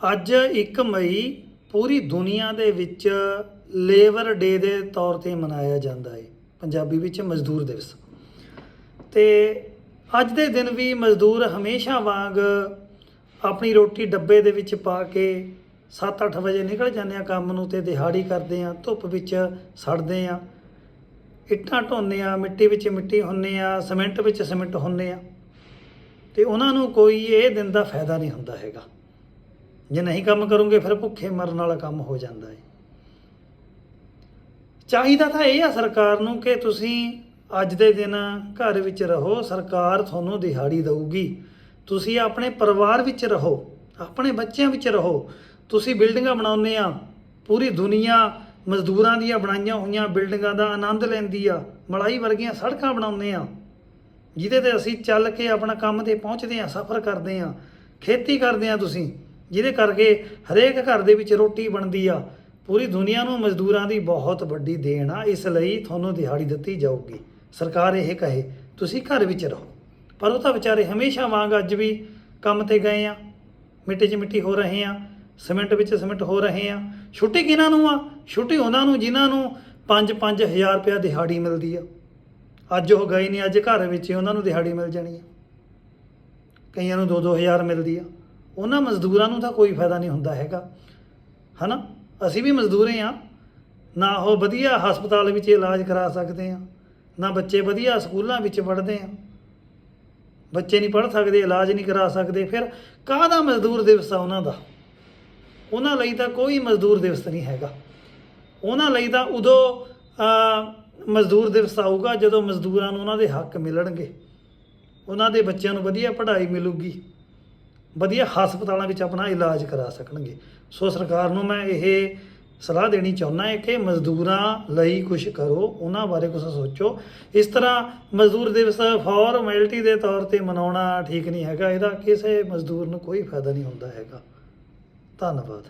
ਅੱਜ 1 ਮਈ ਪੂਰੀ ਦੁਨੀਆ ਦੇ ਵਿੱਚ ਲੇਬਰ ਡੇ ਦੇ ਤੌਰ ਤੇ ਮਨਾਇਆ ਜਾਂਦਾ ਹੈ ਪੰਜਾਬੀ ਵਿੱਚ ਮਜ਼ਦੂਰ ਦਿਵਸ। ਤੇ ਅੱਜ ਦੇ ਦਿਨ ਵੀ ਮਜ਼ਦੂਰ ਹਮੇਸ਼ਾ ਵਾਂਗ ਆਪਣੀ ਰੋਟੀ ਡੱਬੇ ਦੇ ਵਿੱਚ ਪਾ ਕੇ 7-8 ਵਜੇ ਨਿਕਲ ਜਾਂਦੇ ਆ ਕੰਮ ਨੂੰ ਤੇ ਦਿਹਾੜੀ ਕਰਦੇ ਆ, ਧੁੱਪ ਵਿੱਚ ਸੜਦੇ ਆ, ਇੱਟਾਂ ਢੋਂਦੇ ਆ, ਮਿੱਟੀ ਵਿੱਚ ਮਿੱਟੀ ਹੁੰਨੇ ਆ, ਸਿਮੈਂਟ ਵਿੱਚ ਸਿਮੈਂਟ ਹੁੰਨੇ ਆ। ਤੇ ਉਹਨਾਂ ਨੂੰ ਕੋਈ ਇਹ ਦਿਨ ਦਾ ਫਾਇਦਾ ਨਹੀਂ ਹੁੰਦਾ ਹੈਗਾ। ਜੇ ਨਹੀਂ ਕੰਮ ਕਰੋਗੇ, ਫਿਰ ਭੁੱਖੇ ਮਰਨ ਵਾਲਾ ਕੰਮ ਹੋ ਜਾਂਦਾ ਹੈ ਚਾਹੀਦਾ ਤਾਂ ਇਹ ਆ ਸਰਕਾਰ ਨੂੰ ਕਿ ਤੁਸੀਂ ਅੱਜ ਦੇ ਦਿਨ ਘਰ ਵਿੱਚ ਰਹੋ, ਸਰਕਾਰ ਤੁਹਾਨੂੰ ਦਿਹਾੜੀ ਦੇਊਗੀ। ਤੁਸੀਂ ਆਪਣੇ ਪਰਿਵਾਰ ਵਿੱਚ ਰਹੋ, ਆਪਣੇ ਬੱਚਿਆਂ ਵਿੱਚ ਰਹੋ। ਤੁਸੀਂ ਬਿਲਡਿੰਗਾਂ ਬਣਾਉਂਦੇ ਆ, ਪੂਰੀ ਦੁਨੀਆ ਮਜ਼ਦੂਰਾਂ ਦੀਆਂ ਬਣਾਈਆਂ ਹੋਈਆਂ ਬਿਲਡਿੰਗਾਂ ਦਾ ਆਨੰਦ ਲੈਂਦੀ ਆ, ਮਲਾਈ ਵਰਗੀਆਂ ਸੜਕਾਂ ਬਣਾਉਂਦੇ ਆ। ਜਿਹਦੇ ਤੇ ਅਸੀਂ ਚੱਲ ਕੇ ਆਪਣਾ ਕੰਮ ਤੇ ਪਹੁੰਚਦੇ ਆ, ਸਫ਼ਰ ਕਰਦੇ ਆ, ਖੇਤੀ ਕਰਦੇ ਆ ਤੁਸੀਂ। ਜਿਹਦੇ ਕਰਕੇ ਹਰੇਕ ਘਰ ਦੇ ਵਿੱਚ ਰੋਟੀ ਬਣਦੀ ਆ, ਪੂਰੀ ਦੁਨੀਆ ਨੂੰ ਮਜ਼ਦੂਰਾਂ ਦੀ ਬਹੁਤ ਵੱਡੀ ਦੇਣ ਆ, ਇਸ ਲਈ ਤੁਹਾਨੂੰ ਦਿਹਾੜੀ ਦਿੱਤੀ ਜਾਊਗੀ। ਸਰਕਾਰ ਇਹ ਕਹੇ, ਤੁਸੀਂ ਘਰ ਵਿੱਚ ਰਹੋ। ਪਰ ਉਹ ਤਾਂ ਵਿਚਾਰੇ ਹਮੇਸ਼ਾ ਵਾਂਗ ਅੱਜ ਵੀ ਕੰਮ ਤੇ ਗਏ ਆ, ਮਿੱਟੀ 'ਚ ਮਿੱਟੀ ਹੋ ਰਹੇ ਆ, ਸਿਮੈਂਟ ਵਿੱਚ ਸਿਮੈਂਟ ਹੋ ਰਹੇ ਆ। ਛੁੱਟੀ ਕਿਹਨਾਂ ਨੂੰ ਆ? ਛੁੱਟੀ ਉਹਨਾਂ ਨੂੰ, ਜਿਨ੍ਹਾਂ ਨੂੰ 5-5000 ਰੁਪਇਆ ਦਿਹਾੜੀ ਮਿਲਦੀ ਆ। ਅੱਜ ਉਹ ਗਏ ਨਹੀਂ ਅੱਜ ਘਰ ਵਿੱਚ ਹੀ ਉਹਨਾਂ ਨੂੰ ਦਿਹਾੜੀ ਮਿਲ ਜਾਣੀ ਆ। ਕਈਆਂ ਨੂੰ 2-2000 ਮਿਲਦੀ ਆ। ਉਹਨਾਂ ਮਜ਼ਦੂਰਾਂ ਨੂੰ ਤਾਂ ਕੋਈ ਫਾਇਦਾ ਨਹੀਂ ਹੁੰਦਾ ਹੈਗਾ। ਹਨਾ? ਅਸੀਂ ਵੀ ਮਜ਼ਦੂਰੇ ਆ ਨਾ ਉਹ ਵਧੀਆ ਹਸਪਤਾਲ ਵਿੱਚ ਇਲਾਜ ਕਰਾ ਸਕਦੇ ਆ ਨਾ ਬੱਚੇ ਵਧੀਆ ਸਕੂਲਾਂ ਵਿੱਚ ਪੜ੍ਹਦੇ ਆ ਬੱਚੇ ਨਹੀਂ ਪੜ੍ਹ ਸਕਦੇ, ਇਲਾਜ ਨਹੀਂ ਕਰਾ ਸਕਦੇ। ਫਿਰ ਕਾਹਦਾ ਮਜ਼ਦੂਰ ਦਿਵਸ ਆ ਉਹਨਾਂ ਦਾ? ਉਹਨਾਂ ਲਈ ਤਾਂ ਕੋਈ ਮਜ਼ਦੂਰ ਦਿਵਸ ਨਹੀਂ ਹੈਗਾ। ਉਹਨਾਂ ਲਈ ਤਾਂ ਉਦੋਂ ਮਜ਼ਦੂਰ ਦਿਵਸ ਆਊਗਾ ਜਦੋਂ ਮਜ਼ਦੂਰਾਂ ਨੂੰ ਉਹਨਾਂ ਦੇ ਹੱਕ ਮਿਲਣਗੇ। ਉਹਨਾਂ ਦੇ ਬੱਚਿਆਂ ਨੂੰ ਵਧੀਆ ਪੜ੍ਹਾਈ ਮਿਲੂਗੀ। ਵਧੀਆ ਹਸਪਤਾਲਾਂ ਵਿੱਚ ਆਪਣਾ ਇਲਾਜ ਕਰਾ ਸਕਣਗੇ। ਸੋ ਸਰਕਾਰ ਨੂੰ ਮੈਂ ਇਹ ਸਲਾਹ ਦੇਣੀ ਚਾਹੁੰਦਾ ਹੈ ਕਿ ਮਜ਼ਦੂਰਾਂ ਲਈ ਕੁਝ ਕਰੋ, ਉਹਨਾਂ ਬਾਰੇ ਕੁਝ ਸੋਚੋ। ਇਸ ਤਰ੍ਹਾਂ ਮਜ਼ਦੂਰ ਦਿਵਸ ਫਾਰਮੈਲਿਟੀ ਦੇ ਤੌਰ ਤੇ ਮਨਾਉਣਾ ਠੀਕ ਨਹੀਂ ਹੈਗਾ, ਇਹਦਾ ਕਿਸੇ ਮਜ਼ਦੂਰ ਨੂੰ ਕੋਈ ਫਾਇਦਾ ਨਹੀਂ ਹੁੰਦਾ ਹੈਗਾ। ਧੰਨਵਾਦ।